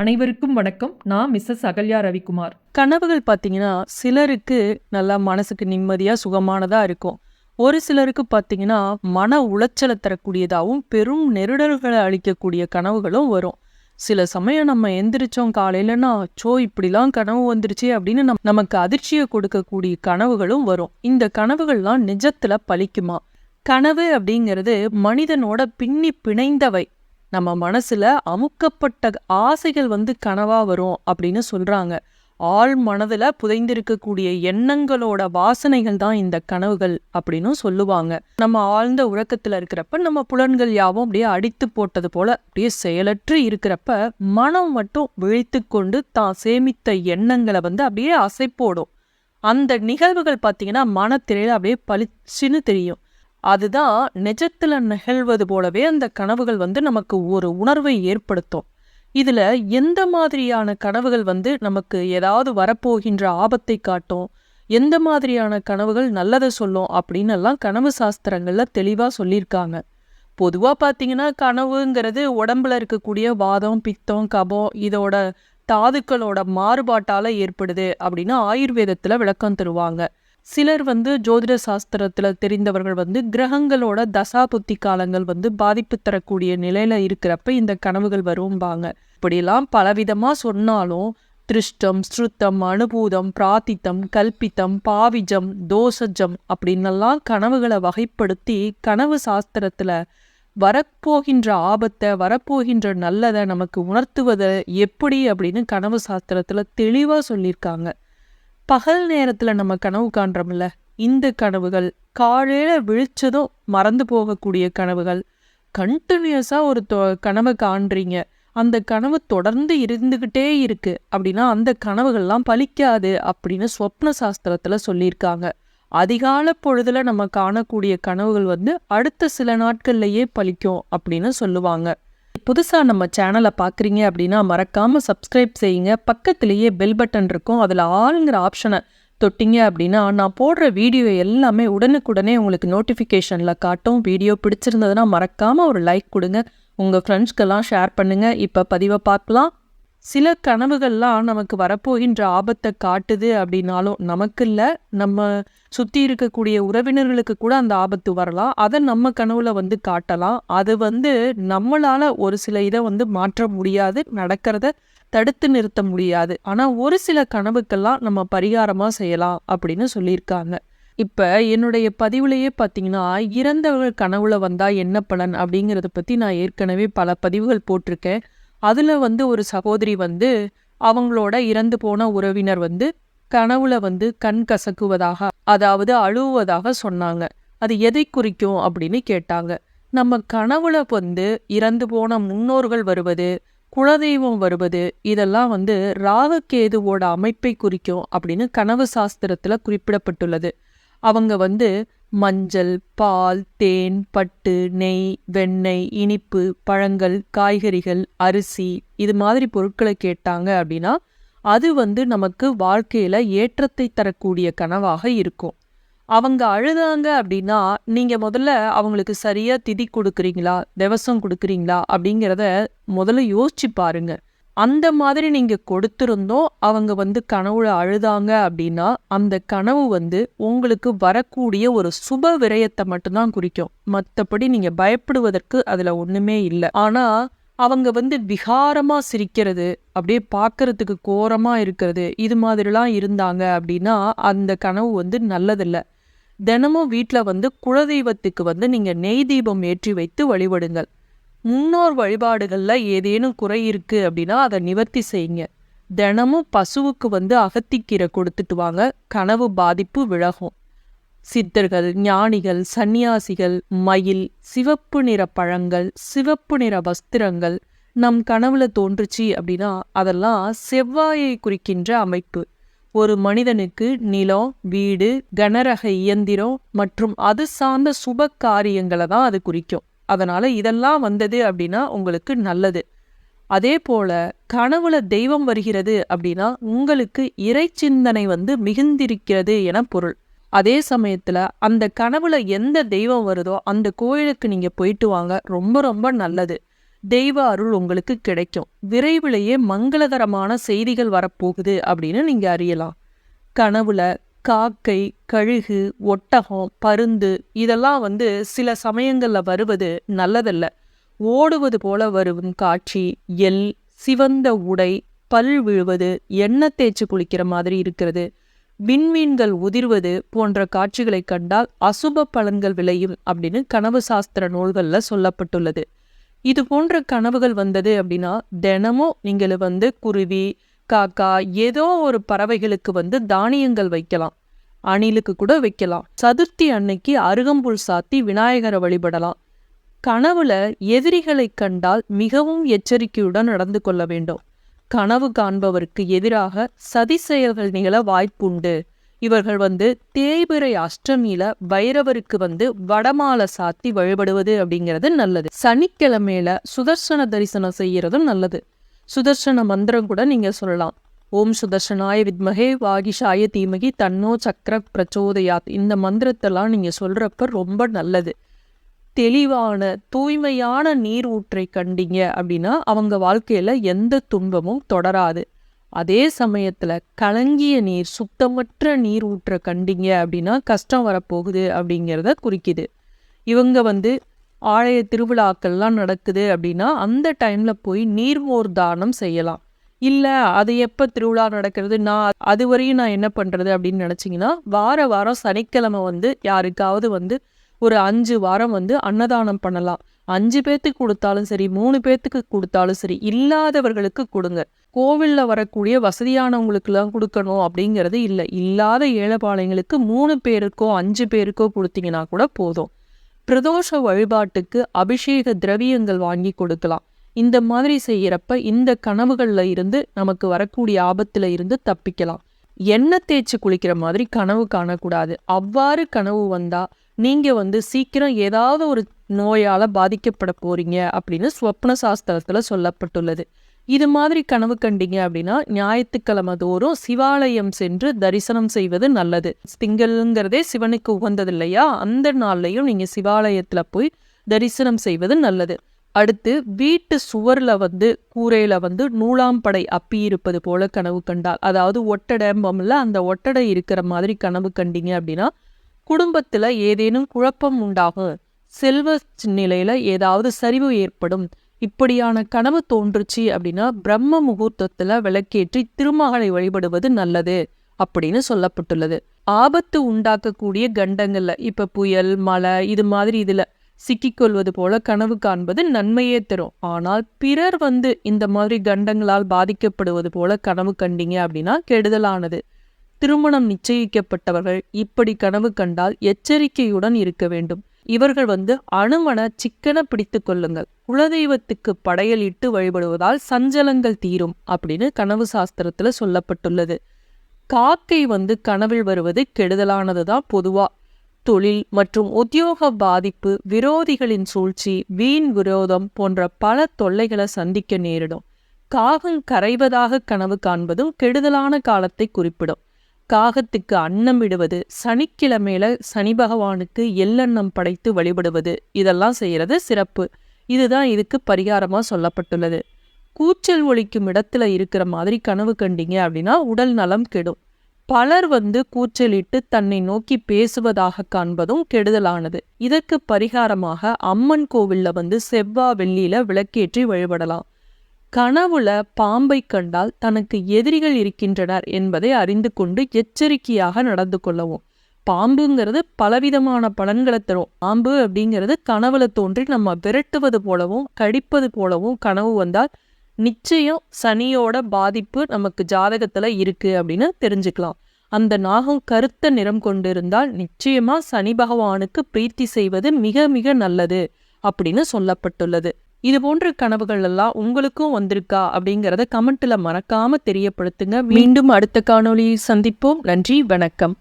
அனைவருக்கும் வணக்கம். நான் மிஸ்ஸஸ் அகல்யா ரவிக்குமார். கனவுகள் பார்த்தீங்கன்னா சிலருக்கு நல்லா மனசுக்கு நிம்மதியாக சுகமானதாக இருக்கும். ஒரு சிலருக்கு பார்த்தீங்கன்னா மன உளைச்சலை தரக்கூடியதாகவும் பெரும் நெருடல்களை அளிக்கக்கூடிய கனவுகளும் வரும். சில சமயம் நம்ம எந்திரிச்சோம் காலையிலனா சோ இப்படிலாம் கனவு வந்துருச்சு அப்படின்னு நம் நமக்கு அதிர்ச்சியை கொடுக்கக்கூடிய கனவுகளும் வரும். இந்த கனவுகள்லாம் நிஜத்துல பலிக்குமா? கனவு அப்படிங்கிறது மனிதனோட பின்னி பிணைந்தவை. நம்ம மனசில் அமுக்கப்பட்ட ஆசைகள் வந்து கனவாக வரும் அப்படின்னு சொல்கிறாங்க ஆழ் மனதில் புதைந்திருக்கக்கூடிய எண்ணங்களோட வாசனைகள் தான் இந்த கனவுகள் அப்படின்னு சொல்லுவாங்க. நம்ம ஆழ்ந்த உறக்கத்தில் இருக்கிறப்ப நம்ம புலன்கள் யாவும் அப்படியே அடித்து போட்டது போல அப்படியே செயலற்று இருக்கிறப்ப மனம் மட்டும் விழித்து கொண்டு தான் சேமித்த எண்ணங்களை வந்து அப்படியே அசைப்போடும். அந்த நிகழ்வுகள் பார்த்தீங்கன்னா மனத்திரையில் அப்படியே பளிச்சுன்னு தெரியும். அதுதான் நிஜத்தில் நிகழ்வது போலவே அந்த கனவுகள் வந்து நமக்கு ஒரு உணர்வை ஏற்படுத்தும். இதில் எந்த மாதிரியான கனவுகள் வந்து நமக்கு ஏதாவது வரப்போகின்ற ஆபத்தை காட்டும்? எந்த மாதிரியான கனவுகள் நல்லதை சொல்லும்? அப்படின்னு எல்லாம் கனவு சாஸ்திரங்களில் தெளிவாக சொல்லியிருக்காங்க. பொதுவாக பார்த்தீங்கன்னா கனவுங்கிறது உடம்புல இருக்கக்கூடிய வாதம் பித்தம் கபம் இதோட தாதுக்களோட மாறுபாட்டால் ஏற்படுது அப்படின்னு ஆயுர்வேதத்தில் விளக்கம் தருவாங்க. சிலர் வந்து ஜோதிட சாஸ்திரத்தில் தெரிந்தவர்கள் வந்து கிரகங்களோட தசா புத்தி காலங்கள் வந்து பாதிப்பு தரக்கூடிய நிலையில் இருக்கிறப்ப இந்த கனவுகள் வரும்பாங்க. இப்படியெல்லாம் பலவிதமாக சொன்னாலும் திருஷ்டம் ஸ்ருத்தம் அனுபூதம் பிராத்தித்தம் கல்பித்தம் பாவிஜம் தோசஜம் அப்படின்னெல்லாம் கனவுகளை வகைப்படுத்தி கனவு சாஸ்திரத்தில் வரப்போகின்ற ஆபத்தை வரப்போகின்ற நல்லதை நமக்கு உணர்த்துவதை எப்படி அப்படின்னு கனவு சாஸ்திரத்தில் தெளிவாக சொல்லியிருக்காங்க. பகல் நேரத்தில் நம்ம கனவு காண்றோம்ல இந்த கனவுகள் காலையில் விழிச்சதும் மறந்து போகக்கூடிய கனவுகள். கண்டினியூஸாக ஒரு தொ- கனவை காண்றீங்க. அந்த கனவு தொடர்ந்து இருந்துக்கிட்டே இருக்கு. அப்படின்னா அந்த கனவுகள்லாம் பலிக்காது அப்படின்னு சொப்ன சாஸ்திரத்தில் சொல்லியிருக்காங்க. அதிகால பொழுதில் நம்ம காணக்கூடிய கனவுகள் வந்து அடுத்த சில நாட்கள்லேயே பலிக்கும் அப்படின்னு சொல்லுவாங்க. புதுசாக நம்ம சேனலை பார்க்குறீங்க அப்படின்னா மறக்காமல் சப்ஸ்கிரைப் செய்யுங்க. பக்கத்திலேயே பெல் பட்டன் இருக்கும். அதில் ஆளுங்கிற ஆப்ஷனை தொட்டிங்க அப்படின்னா நான் போடுற வீடியோ எல்லாமே உடனுக்குடனே உங்களுக்கு நோட்டிஃபிகேஷனில் காட்டும். வீடியோ பிடிச்சிருந்ததுன்னா மறக்காமல் ஒரு லைக் கொடுங்க. உங்கள் ஃப்ரெண்ட்ஸ்க்கெல்லாம் ஷேர் பண்ணுங்கள் இப்போ பதிவை பார்க்கலாம். சில கனவுகள்லாம் நமக்கு வரப்போகின்ற ஆபத்தை காட்டுது அப்படின்னாலும் நமக்கு இல்லை நம்ம சுற்றி இருக்கக்கூடிய உறவினர்களுக்கு கூட அந்த ஆபத்து வரலாம். அதை நம்ம கனவுல வந்து காட்டலாம். அது வந்து நம்மளால ஒரு சில இதை வந்து மாற்ற முடியாது. நடக்கிறத தடுத்து நிறுத்த முடியாது. ஆனால் ஒரு சில கனவுக்கெல்லாம் நம்ம பரிகாரமாக செய்யலாம் அப்படின்னு சொல்லியிருக்காங்க. இப்போ என்னுடைய பதிவுலையே பார்த்தீங்கன்னா இறந்தவர்கள் கனவுல வந்தால் என்ன பலன் அப்படிங்கிறத பற்றி நான் ஏற்கனவே பல பதிவுகள் போட்டிருக்கேன். அதில் வந்து ஒரு சகோதரி வந்து அவங்களோட இறந்து போன உறவினர் வந்து கனவுல வந்து கண் கசக்குவதாக அதாவது அழுவதாக சொன்னாங்க. அது எதை குறிக்கும் அப்படின்னு கேட்டாங்க. நம்ம கனவுல வந்து இறந்து போன முன்னோர்கள் வருவது குலதெய்வம் வருவது இதெல்லாம் வந்து ராககேதுவோட அமைப்பை குறிக்கும் அப்படின்னு கனவு சாஸ்திரத்துல குறிப்பிடப்பட்டுள்ளது. அவங்க வந்து மஞ்சள் பால் தேன் பட்டு நெய் வெண்ணெய் இனிப்பு பழங்கள் காய்கறிகள் அரிசி இது மாதிரி பொருட்களை கேட்டாங்க அப்படின்னா அது வந்து நமக்கு வாழ்க்கையில் ஏற்றத்தை தரக்கூடிய கனவாக இருக்கும். அவங்க அழுதாங்க அப்படின்னா நீங்கள் முதல்ல அவங்களுக்கு சரியாக திதி கொடுக்குறீங்களா? திவசம் கொடுக்குறீங்களா? அப்படிங்கிறத முதல்ல யோசிச்சு பாருங்கள் அந்த மாதிரி நீங்கள் கொடுத்துருந்தோம் அவங்க வந்து கனவுல அழுதாங்க அப்படின்னா அந்த கனவு வந்து உங்களுக்கு வரக்கூடிய ஒரு சுப விரயத்தை மட்டும்தான் குறிக்கும். மற்றபடி நீங்கள் பயப்படுவதற்கு அதில் ஒன்றுமே இல்லை. ஆனால் அவங்க வந்து விகாரமாக சிரிக்கிறது அப்படியே பார்க்கறதுக்கு கோரமாக இருக்கிறது இது மாதிரிலாம் இருந்தாங்க அப்படின்னா அந்த கனவு வந்து நல்லதில்லை. தினமும் வீட்டில் வந்து குலதெய்வத்துக்கு வந்து நீங்கள் நெய் தீபம் ஏற்றி வைத்து வழிபடுங்கள். முன்னோர் வழிபாடுகளில் ஏதேனும் குறை இருக்கு அப்படின்னா அதை நிவர்த்தி செய்யுங்க. தினமும் பசுவுக்கு வந்து அகத்திக்கீரை கொடுத்துட்டு வாங்க. கனவு பாதிப்பு விலகும். சித்தர்கள் ஞானிகள் சந்நியாசிகள் மயில் சிவப்பு நிற பழங்கள் சிவப்பு நிற வஸ்திரங்கள் நம் கனவுல தோன்றுச்சு அப்படின்னா அதெல்லாம் செவ்வாயை குறிக்கின்ற அமைப்பு. ஒரு மனிதனுக்கு நிலம் வீடு கனரக இயந்திரம் மற்றும் அது சார்ந்த சுப காரியங்களை தான் அது குறிக்கும். அதனால இதெல்லாம் வந்தது அப்படின்னா உங்களுக்கு நல்லது. அதே போல கனவுல தெய்வம் வருகிறது அப்படின்னா உங்களுக்கு இறை சிந்தனை வந்து மிகுந்திருக்கிறது என பொருள். அதே சமயத்துல அந்த கனவுல எந்த தெய்வம் வருதோ அந்த கோயிலுக்கு நீங்க போயிட்டு வாங்க ரொம்ப ரொம்ப நல்லது. தெய்வ அருள் உங்களுக்கு கிடைக்கும். விரைவிலேயே மங்களகரமான செய்திகள் வரப்போகுது அப்படின்னு நீங்க அறியலாம். கனவுல காக்கை கழுகு ஒட்டகம் பருந்து இதெல்லாம் வந்து சில சமயங்கள்ல வருவது நல்லதல்ல. ஓடுவது போல வரும் காட்சி எல் சிவந்த உடை பல் விழுவது எண்ணெய் தேய்ச்சி குளிக்கிற மாதிரி இருக்கிறது. விண்மீன்கள் உதிர்வது போன்ற காட்சிகளை கண்டால் அசுப பலன்கள் விளையும் அப்படின்னு கனவு சாஸ்திர நூல்களில் சொல்லப்பட்டுள்ளது. இது போன்ற கனவுகள் வந்தது அப்படின்னா தினமும் நீங்கள் வந்து குருவி காக்கா ஏதோ ஒரு பறவைகளுக்கு வந்து தானியங்கள் வைக்கலாம். அணிலுக்கு கூட வைக்கலாம். சதுர்த்தி அன்னைக்கு அருகம்புல் சாத்தி விநாயகரை வழிபடலாம். கனவுல எதிரிகளை கண்டால் மிகவும் எச்சரிக்கையுடன் நடந்து கொள்ள வேண்டும். கனவு காண்பவருக்கு எதிராக சதி செயல்கள் நிகழ வாய்ப்புண்டு இவர்கள் வந்து தேய்பிறை அஷ்டமியில பைரவருக்கு வந்து வடமாலை சாத்தி வழிபடுவது அப்படிங்கிறது நல்லது. சனிக்கிழமையில சுதர்சன தரிசனம் செய்யறதும் நல்லது. சுதர்சன மந்திரம் கூட நீங்கள் சொல்லலாம். ஓம் சுதர்சனாய வித்மகே வாகிஷாய தீமகி தன்னோ சக்கர பிரச்சோதயாத். இந்த மந்திரத்தெல்லாம் நீங்கள் சொல்கிறப்ப ரொம்ப நல்லது. தெளிவான தூய்மையான நீர் ஊற்றை கண்டீங்க அப்படின்னா அவங்க வாழ்க்கையில் எந்த துன்பமும் தொடராது. அதே சமயத்தில் கலங்கிய நீர் சுத்தமற்ற நீர் ஊற்ற கண்டீங்க அப்படின்னா கஷ்டம் வரப்போகுது அப்படிங்கிறத குறிக்குது. இவங்க வந்து ஆலய திருவிழாக்கள்லாம் நடக்குது அப்படின்னா அந்த டைமில் போய் நீர்மோர் தானம் செய்யலாம். இல்லை அது எப்போ திருவிழா நடக்கிறது? நான் அது வரையும் நான் என்ன பண்ணுறது அப்படின்னு நினச்சிங்கன்னா வார வாரம் சனிக்கிழமை வந்து யாருக்காவது வந்து ஒரு அஞ்சு வாரம் வந்து அன்னதானம் பண்ணலாம். அஞ்சு பேர்த்துக்கு கொடுத்தாலும் சரி மூணு பேர்த்துக்கு கொடுத்தாலும் சரி இல்லாதவர்களுக்கு கொடுங்க. கோவில்ல வரக்கூடிய வசதியானவங்களுக்குலாம் கொடுக்கணும் அப்படிங்கிறது இல்லை. இல்லாத ஏழைப்பாளையங்களுக்கு மூணு பேருக்கோ அஞ்சு பேருக்கோ கொடுத்தீங்கன்னா கூட போதும். பிரதோஷ வழிபாட்டுக்கு அபிஷேக திரவியங்கள் வாங்கி கொடுக்கலாம். இந்த மாதிரி செய்கிறப்ப இந்த கனவுகளில் இருந்து நமக்கு வரக்கூடிய ஆபத்தில் இருந்து தப்பிக்கலாம். எண்ணெய் தேய்ச்சி குளிக்கிற மாதிரி கனவு காணக்கூடாது. அவ்வாறு கனவு வந்தால் நீங்கள் வந்து சீக்கிரம் ஏதாவது ஒரு நோயால் பாதிக்கப்பட போகிறீங்க அப்படின்னு ஸ்வப்ன சாஸ்திரத்தில் சொல்லப்பட்டுள்ளது. இது மாதிரி கனவு கண்டீங்க அப்படின்னா ஞாயிற்றுக்கிழமை தோறும் சிவாலயம் சென்று தரிசனம் செய்வது நல்லது. திங்கள்ங்கிறதே சிவனுக்கு உகந்தது இல்லையா? அந்த நாள்லையும் நீங்கள் சிவாலயத்தில் போய் தரிசனம் செய்வது நல்லது. அடுத்து வீட்டு சுவரில் வந்து கூரையில் வந்து நூலாம்படை அப்பி இருப்பது போல கனவு கண்டால். அதாவது ஒட்டடம்பம்ல அந்த ஒட்டடை இருக்கிற மாதிரி கனவு கண்டீங்க அப்படின்னா குடும்பத்தில் ஏதேனும் குழப்பம் உண்டாகும். செல்வ நிலையில் ஏதாவது சரிவு ஏற்படும். இப்படியான கனவு தோன்றுச்சு அப்படின்னா பிரம்ம முகூர்த்தத்துல விளக்கேற்றி திருமகளை வழிபடுவது நல்லது அப்படின்னு சொல்லப்பட்டுள்ளது. ஆபத்து உண்டாக்கக்கூடிய கண்டங்கள்ல இப்போ புயல் மழை இது மாதிரி இதுல சிக்கிக்கொள்வது போல கனவு காண்பது நன்மையே தரும். ஆனால் பிறர் வந்து இந்த மாதிரி கண்டங்களால் பாதிக்கப்படுவது போல கனவு கண்டீங்க அப்படின்னா கெடுதலானது. திருமணம் நிச்சயிக்கப்பட்டவர்கள் இப்படி கனவு கண்டால் எச்சரிக்கையுடன் இருக்க வேண்டும். இவர்கள் வந்து அணுவன சிக்கன பிடித்து கொள்ளுங்கள். குலதெய்வத்துக்கு படையலிட்டு வழிபடுவதால் சஞ்சலங்கள் தீரும் அப்படின்னு கனவு சாஸ்திரத்துல சொல்லப்பட்டுள்ளது. காக்கை வந்து கனவில் வருவது கெடுதலானதுதான் பொதுவா. தொழில் மற்றும் உத்தியோக பாதிப்பு விரோதிகளின் சூழ்ச்சி வீண் விரோதம் போன்ற பல தொல்லைகளை சந்திக்க நேரிடும். காகம் கரைவதாக கனவு காண்பதும் கெடுதலான காலத்தை குறிப்பிடும். காகத்துக்கு அன்னம் விடுவது சனிக்கிழமையில சனி பகவானுக்கு எள்ளெண்ணம் படைத்து வழிபடுவது இதெல்லாம் செய்யறது சிறப்பு. இதுதான் இதுக்கு பரிகாரமா சொல்லப்பட்டுள்ளது. கூச்சல் ஒழிக்கும் இடத்துல இருக்கிற மாதிரி கனவு கண்டீங்க அப்படின்னா உடல் நலம் கெடும். பலர் வந்து கூச்சலிட்டு தன்னை நோக்கி பேசுவதாக காண்பதும் கெடுதலானது. இதற்கு பரிகாரமாக அம்மன் கோவில்ல வந்து செவ்வா வெள்ளியில விளக்கேற்றி வழிபடலாம். கனவுல பாம்பை கண்டால் தனக்கு எதிரிகள் இருக்கின்றனர் என்பதை அறிந்து கொண்டு எச்சரிக்கையாக நடந்து கொள்ளவும். பாம்புங்கிறது பலவிதமான பலன்களை தரும். பாம்பு அப்படிங்கிறது கனவுல தோன்றி நம்ம விரட்டுவது போலவும் கடிப்பது போலவும் கனவு வந்தால் நிச்சயம் சனியோட பாதிப்பு நமக்கு ஜாதகத்துல இருக்கு அப்படின்னு தெரிஞ்சுக்கலாம். அந்த நாகம் கருத்த நிறம் கொண்டிருந்தால் நிச்சயமா சனி பகவானுக்கு பிரீத்தி செய்வது மிக மிக நல்லது அப்படின்னு சொல்லப்பட்டுள்ளது. இது போன்ற கனவுகள் எல்லாம் உங்களுக்கும் வந்திருக்கா அப்படிங்கறத கமெண்ட்ல மறக்காம தெரியப்படுத்துங்க. மீண்டும் அடுத்த காணொளியை சந்திப்போம். நன்றி வணக்கம்.